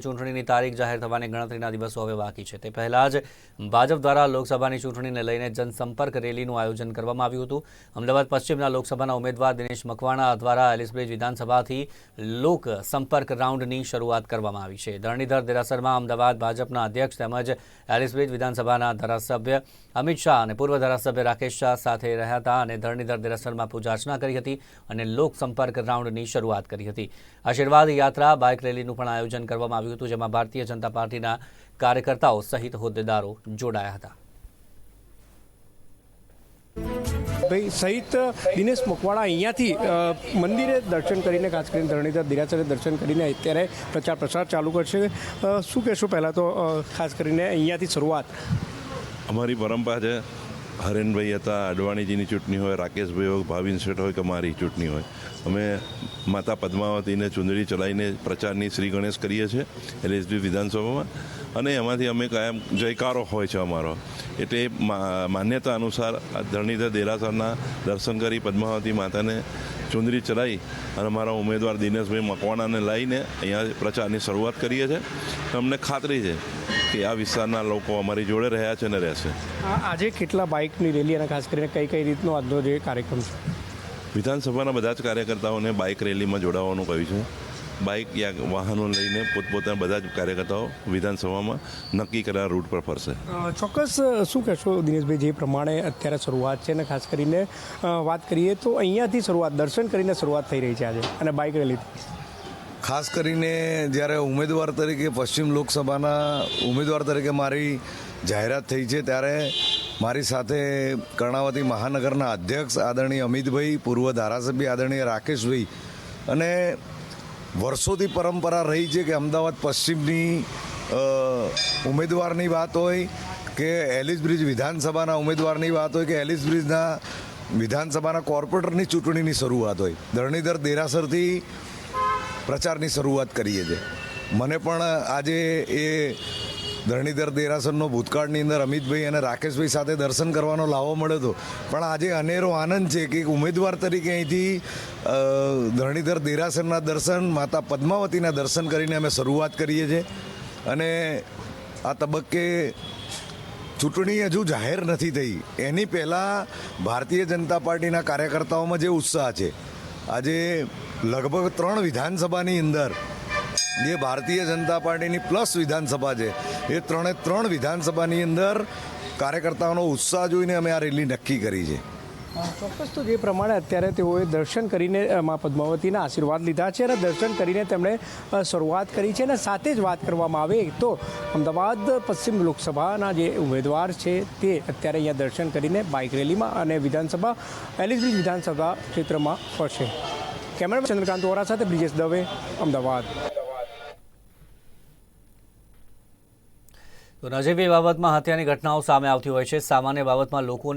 ચૂંટણીની તારીખ જાહેર થવાની ગણતરીના દિવસો હવે બાકી છે. તે પહેલા જ ભાજપ દ્વારા લોકસભાની ચૂંટણીને લઈને જનસંપર્ક રેલીનું આયોજન કરવામાં આવ્યું હતું. અમદાવાદ પશ્ચિમના લોકસભાના ઉમેદવાર દિનેશ મકવાણા દ્વારા એલિસબ્રિજ વિધાનસભાથી લોક સંપર્ક રાઉન્ડની શરૂઆત કરવામાં આવી છે. ધરણીધર દેરાસરમાં અમદાવાદ ભાજપના અધ્યક્ષ તેમજ એલિસબ્રિજ વિધાનસભાના ધારાસભ્ય અમિત શાહ અને પૂર્વ ધારાસભ્ય રાકેશ શાહ સાથે રહ્યા હતા અને ધરણીધર દેરાસરમાં પૂજા અર્ચના કરી હતી અને લોક સંપર્ક રાઉન્ડની શરૂઆત કરી હતી. આશીર્વાદ યાત્રા, બાઇક રેલીનું પણ આયોજન કરવામાં આવ્યું હતું જેમાં ભારતીય જનતા પાર્ટીના કાર્યકર્તાઓ સહિત હોદ્દેદારો જોડાયા હતા. ભાઈ સહિત દિનેશ મકવાણા અહીંયાથી મંદિરે દર્શન કરીને ખાસ કરીને ધરણીધર દિરાસરે દર્શન કરીને અત્યારે પ્રચાર પ્રસાર ચાલુ કરશે. શું કહેશો પહેલાં તો ખાસ કરીને અહીંયાથી શરૂઆત? અમારી પરંપરા છે હરેનભાઈ હતા, અડવાણીજીની ચૂંટણી હોય, રાકેશભાઈ હોય, ભાવિન શેઠ હોય કે મારી ચૂંટણી હોય. અમે માતા પદ્માવતીને ચૂંદડી ચલાવીને પ્રચારની શ્રી ગણેશ કરીએ છીએ એલએસબી વિધાનસભામાં. અને એમાંથી અમે કાયમ જયકારો હોય છે અમારો. એટલે માન્યતા અનુસાર ધરણીધર દેરાસરના દર્શન કરી પદ્માવતી માતાને ચૂંદડી ચલાવી અને અમારા ઉમેદવાર દિનેશભાઈ મકવાણાને લઈને અહીંયા પ્રચારની શરૂઆત કરીએ છીએ. અમને ખાતરી છે કે આ વિસ્તારના લોકો અમારી જોડે રહ્યા છે ને રહેશે આજે કેટલા બાઇકની રેલી અને ખાસ કરીને કઈ કઈ રીતનો આજનો જે કાર્યક્રમ છે? વિધાનસભાના બધા જ કાર્યકર્તાઓને બાઇક રેલીમાં જોડાવાનું કહ્યું છે. બાઇક યા વાહનો લઈને પોતપોતાના બધા જ કાર્યકર્તાઓ વિધાનસભામાં નક્કી કરેલા રૂટ પર ફરશે. ચોક્કસ શું કહેશો દિનેશભાઈ જે પ્રમાણે અત્યારે શરૂઆત છે અને ખાસ કરીને વાત કરીએ તો અહીંયાથી શરૂઆત દર્શન કરીને શરૂઆત થઈ રહી છે આજે અને બાઇક રેલીથી. ખાસ કરીને જ્યારે ઉમેદવાર તરીકે પશ્ચિમ લોકસભાના ઉમેદવાર તરીકે મારી જાહેરાત થઈ છે, ત્યારે મારી સાથે કર્ણાવતી મહાનગરના અધ્યક્ષ આદરણીય અમિતભાઈ, પૂર્વ ધારાસભ્ય આદરણીય રાકેશભાઈ અને વર્ષોથી પરંપરા રહી છે કે અમદાવાદ પશ્ચિમની ઉમેદવારની વાત હોય કે એલિસ બ્રિજ વિધાનસભાના ઉમેદવારની વાત હોય કે એલિસ બ્રિજના વિધાનસભાના કોર્પોરેટરની ચૂંટણીની શરૂઆત હોય. ધરણીધર દેરાસરથી પ્રચારની શરૂઆત કરીએ છીએ. મને પણ આજે એ ધરણીધર દેરાસરનો ભૂતકાળની અંદર અમિતભાઈ અને રાકેશભાઈ સાથે દર્શન કરવાનો લાવો મળ્યો હતો. પણ આજે અનેરો આનંદ છે કે એક ઉમેદવાર તરીકે અહીંથી ધરણીધર દેરાસરના દર્શન, માતા પદ્માવતીના દર્શન કરીને અમે શરૂઆત કરીએ છીએ. અને આ તબક્કે ચૂંટણી હજુ જાહેર નથી થઈ. એની પહેલાં ભારતીય જનતા પાર્ટીના કાર્યકર્તાઓમાં જે ઉત્સાહ છે આજે લગભગ ત્રણ વિધાનસભાની અંદર જે ભારતીય જનતા પાર્ટીની પ્લસ વિધાનસભા છે, એ ત્રણે ત્રણ વિધાનસભાની અંદર કાર્યકર્તાઓનો ઉત્સાહ જોઈને અમે આ રેલી નક્કી કરી છે. ચોક્કસ. તો જે પ્રમાણે અત્યારે તેઓએ દર્શન કરીને મા પદ્માવતીના આશીર્વાદ લીધા છે અને દર્શન કરીને તેમણે શરૂઆત કરી છે અને સાથે જ વાત કરવામાં આવે. તો અમદાવાદ પશ્ચિમ લોકસભાના જે ઉમેદવાર છે તે અત્યારે અહીંયા દર્શન કરીને બાઇક રેલીમાં અને વિધાનસભા એલિઝબ્રિજ વિધાનસભા ક્ષેત્રમાં ફરશે. કેમેરામેન ચંદ્રકાંત ઓરા સાથે બ્રિજેશ દવે, અમદાવાદ. તો નજીવી બાબતમાં હત્યાની ઘટનાઓ સામે આવતી હોય છે. સામાન્ય બાબતમાં લોકોને